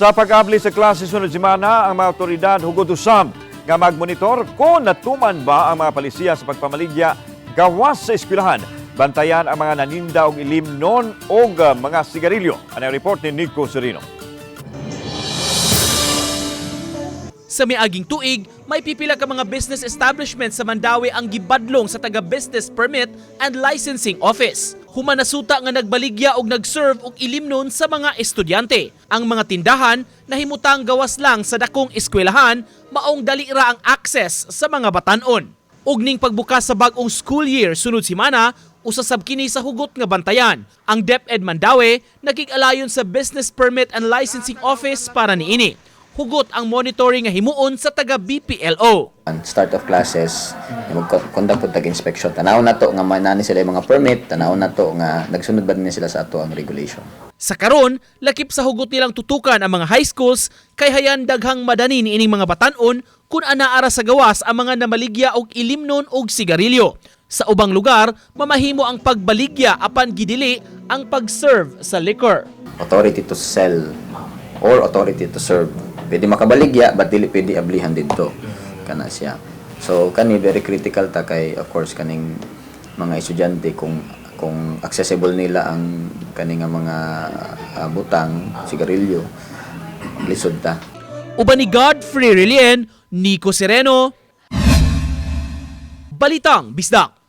Sa pag-abli sa klase sunod semana, ang mga otoridad hugod usab nga magmonitor kung natuman ba ang mga palisiya sa pagpamaligya gawas sa eskwelahan. Bantayan ang mga naninda og ilim non o mga sigarilyo. Ano ang report ni Nico Serino? Sa miaging tuig, may pipila ka mga business establishment sa Mandawi ang gibadlong sa taga Business Permit and Licensing Office. Humanasuta nga nagbaligya og nag-serve og ilimnon sa mga estudyante. Ang mga tindahan nahimutang gawas lang sa dakong eskwelahan, maong dali ra ang access sa mga batanon. Ug ning pagbukas sa bag-ong school year sunod simana, usasab kini sa hugot nga bantayan. Ang DepEd Mandawi nakig-alayon sa Business Permit and Licensing Office para niini hugot ang monitoring nga himuon sa taga BPLO. Ang start of classes, mag-conduct po tag-inspection. Tanaw na to nga manani sila mga permit, tanaw na to nga nagsunod ba din sila sa ato ang regulation. Sa karon, lakip sa hugot nilang tutukan ang mga high schools kay hayan daghang madani ni ining mga batanon kung anaara sa gawas ang mga namaligya og ilimnon og sigarilyo. Sa ubang lugar, mamahimo ang pagbaligya apan gidili ang pag-serve sa liquor. Authority to sell or authority to serve. Pwede makabaligya, but dili pwede ablihan dito. Kana siya. So, kani very critical ta kay, of course, kaning mga estudyante kung kung accessible nila ang kaning mga ah, butang, sigarilyo, lisod ta. Uban ni Godfrey Relien, Nico Sereno, Balitang Bisdak.